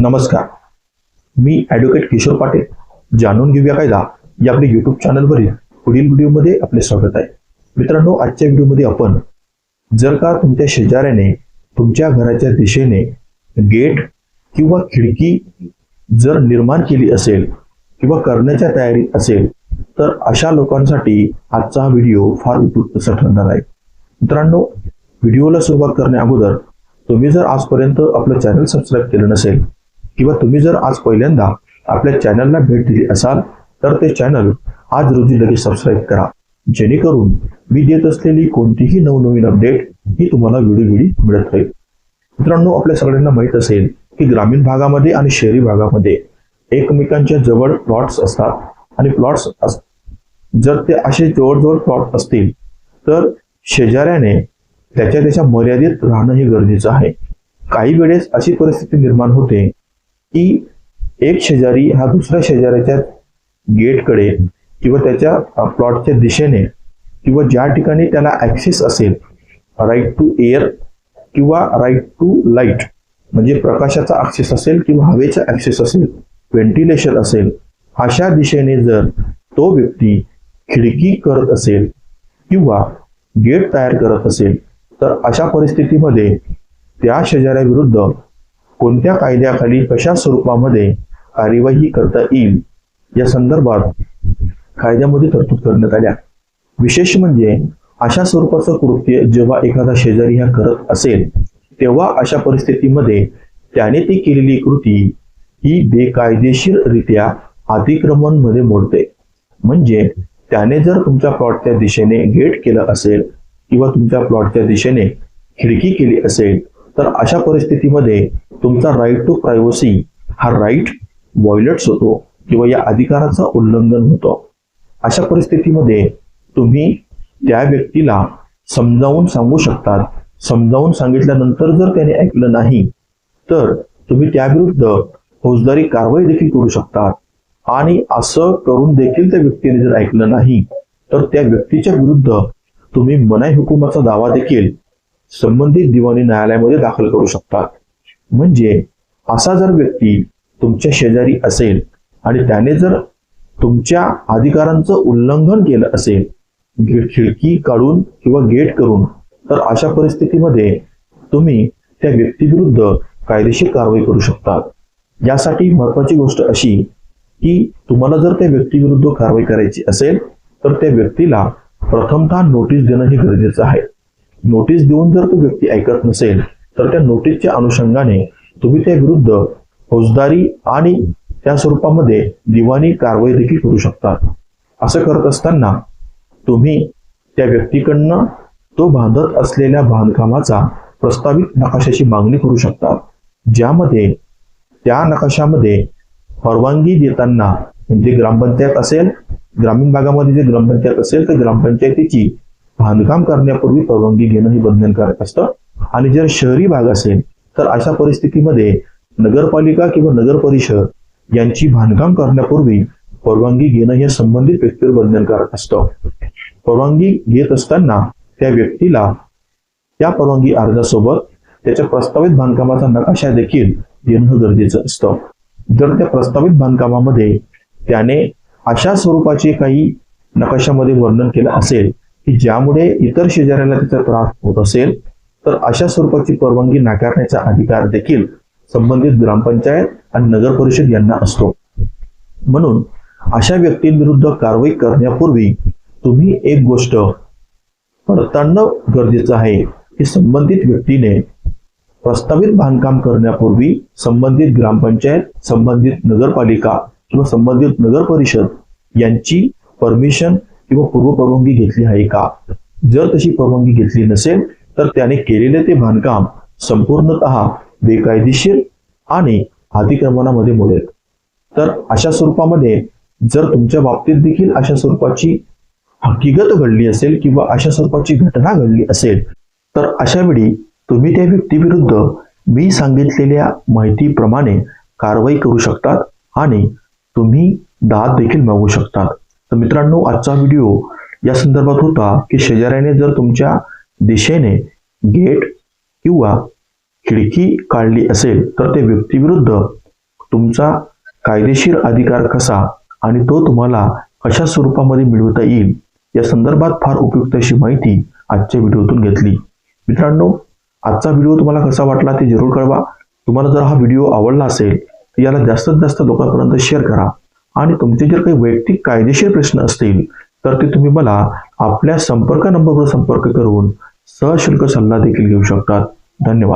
नमस्कार. मी ॲडव्होकेट किशोर पाटील. जाणून घेऊया कायदा. या आपल्या यूट्यूब चॅनलवरील पुढील व्हिडिओमध्ये आपले स्वागत आहे. मित्रांनो आजच्या व्हिडिओमध्ये आपण जर का तुमच्या शेजाऱ्याने तुमच्या घराच्या दिशेने गेट किंवा खिडकी जर निर्माण केली असेल किंवा करण्याच्या तयारीत असेल तर अशा लोकांसाठी आजचा हा व्हिडिओ फार उपयुक्त ठरणार आहे. मित्रांनो व्हिडिओला सुरुवात करण्या अगोदर तुम्ही जर आजपर्यंत आपलं चॅनल सबस्क्राईब केलं नसेल किंवा तुम्ही जर आज पहिल्यांदा आपल्या चॅनलला भेट दिली असाल तर ते चॅनल आज रोजी लगेच सबस्क्राईब करा. जेणेकरून मी देत असलेली कोणतीही नवनवीन अपडेट ही तुम्हाला वेळोवेळी मिळत राहील. मित्रांनो आपल्या सगळ्यांना माहीत असेल की ग्रामीण भागामध्ये आणि शहरी भागामध्ये एकमेकांच्या जवळ प्लॉट्स असतात. आणि प्लॉट्स जर ते असे जवळजवळ प्लॉट असतील तर शेजाऱ्याने त्याच्या त्याच्या मर्यादित राहणं हे गरजेचं आहे. काही वेळेस अशी परिस्थिती निर्माण होते की एक शेजारी हा दुसऱ्या शेजाऱ्याच्या गेटकडे किंवा त्याच्या प्लॉटच्या दिशेने किंवा ज्या ठिकाणी त्याला ऍक्सेस असेल राईट टू एअर किंवा राईट टू लाइट म्हणजे प्रकाशाचा ऍक्सेस असेल किंवा हवेचा ऍक्सेस असेल व्हेंटिलेशन असेल अशा दिशेने जर तो व्यक्ती खिडकी करत असेल किंवा गेट तयार करत असेल तर अशा परिस्थितीमध्ये त्या शेजाऱ्याविरुद्ध कोणत्या कायद्याखाली कशा स्वरूपामध्ये कार्यवाही करता येईल या संदर्भात कायद्यामध्ये तरतूद करण्यात आल्या. विशेष म्हणजे अशा स्वरूपाचं कृत्य जेव्हा एखादा शेजारी हा करत असेल तेव्हा अशा परिस्थितीमध्ये त्याने ती केलेली कृती ही बेकायदेशीररित्या अतिक्रमणमध्ये मोडते. म्हणजे त्याने जर तुमच्या प्लॉटच्या दिशेने गेट केलं असेल किंवा तुमच्या प्लॉटच्या दिशेने खिडकी केली असेल तर अशा परिस्थितीमध्ये तुमचा राईट टू प्रायव्हसी हा राईट व्हायोलेट्स होतो किंवा या अधिकाराचं उल्लंघन होतं. अशा परिस्थितीमध्ये तुम्ही त्या व्यक्तीला समजावून सांगू शकतात. समजावून सांगितल्यानंतर जर त्याने ऐकलं नाही तर तुम्ही त्याविरुद्ध फौजदारी कारवाई देखील करू शकतात. आणि असं करून देखील त्या व्यक्तीने जर ऐकलं नाही तर त्या व्यक्तीच्या विरुद्ध तुम्ही मनाई हुकुमाचा दावा देखील संबंधित दिवाणी न्यायालयामध्ये दाखल करू शकतात. म्हणजे असा जर व्यक्ती तुमच्या शेजारी असेल आणि त्याने जर तुमच्या अधिकारांचं उल्लंघन केलं असेल खिडकी काढून किंवा गेट करून तर अशा परिस्थितीमध्ये तुम्ही त्या व्यक्तीविरुद्ध कायदेशीर कारवाई करू शकतात. यासाठी महत्वाची गोष्ट अशी की तुम्हाला जर त्या व्यक्तीविरुद्ध कारवाई करायची असेल तर त्या व्यक्तीला प्रथमतः नोटीस देणं हे गरजेचं आहे. नोटीस देऊन जर तो व्यक्ती ऐकत नसेल तर त्या नोटीसच्या अनुषंगाने तुम्ही त्या विरुद्ध फौजदारी आणि त्या स्वरूपामध्ये दिवाणी कारवाई देखील करू शकतात असं करत असताना तुम्ही त्या व्यक्तीकडनं तो बांधत असलेल्या बांधकामाचा प्रस्तावित नकाशाची मागणी करू शकता. ज्यामध्ये त्या नकाशामध्ये परवानगी देताना म्हणजे ग्रामपंचायत असेल ग्रामीण भागामध्ये जे ग्रामपंचायत असेल तर ग्रामपंचायतीची बांधकाम करण्यापूर्वी परवानगी घेणं हे बंधनकारक असतं. आणि जर शहरी भाग असेल तर अशा परिस्थितीमध्ये नगरपालिका किंवा नगर परिषद यांची बांधकाम करण्यापूर्वी परवानगी घेणं हे संबंधित व्यक्तीवर बंधनकारक असतं. परवानगी घेत असताना त्या व्यक्तीला त्या परवानगी अर्जासोबत त्याच्या प्रस्तावित बांधकामाचा नकाशा देखील देणं गरजेचं असतं. जर त्या प्रस्तावित बांधकामामध्ये त्याने अशा स्वरूपाचे काही नकाशामध्ये वर्णन केलं असेल की ज्यामुळे इतर शेजाऱ्याला त्याचा त्रास होत असेल तर अशा स्वरूपाची परवानगी नाकारण्याचा अधिकार देखील संबंधित ग्रामपंचायत आणि नगर परिषद यांना असतो. म्हणून अशा व्यक्तींविरुद्ध कारवाई करण्यापूर्वी तुम्ही एक गोष्ट पडताळणं गरजेचं आहे की संबंधित व्यक्तीने प्रस्तावित बांधकाम करण्यापूर्वी संबंधित ग्रामपंचायत संबंधित नगरपालिका किंवा संबंधित नगर परिषद यांची परमिशन किंवा पूर्व परवानगी घेतली आहे का? जर तशी परवानगी घेतली नसेल तर त्याने केलेले ते बांधकाम संपूर्णतः बेकायदेशीर आणि अतिक्रमणामध्ये मोडेल. तर अशा स्वरूपामध्ये जर तुमच्या बाबतीत देखील अशा स्वरूपाची हकीकत घडली असेल किंवा अशा स्वरूपाची घटना घडली असेल तर अशा वेळी तुम्ही त्या व्यक्तीविरुद्ध मी सांगितलेल्या माहितीप्रमाणे कारवाई करू शकतात आणि तुम्ही दाद देखील मागू शकतात. तर मित्रांनो आजचा व्हिडिओ या संदर्भात होता की शेजाऱ्याने जर तुमच्या दिशेने गेट किंवा खिडकी काढली असेल तर ते व्यक्तीविरुद्ध तुमचा कायदेशीर अधिकार कसा आणि तो तुम्हाला कशा स्वरूपामध्ये मिळवता येईल या संदर्भात फार उपयुक्त अशी माहिती आजच्या व्हिडिओतून घेतली. मित्रांनो आजचा व्हिडिओ तुम्हाला कसा वाटला ते जरूर कळवा. तुम्हाला जर हा व्हिडिओ आवडला असेल तर याला जास्तीत जास्त लोकांपर्यंत शेअर करा. आणि तुमचे जर काही वैयक्तिक कायदेशीर प्रश्न असतील तर ते तुम्ही मला आपल्या संपर्क नंबरवर संपर्क करून सहशुल्क सल्ला देखील घेऊ शकतात. धन्यवाद.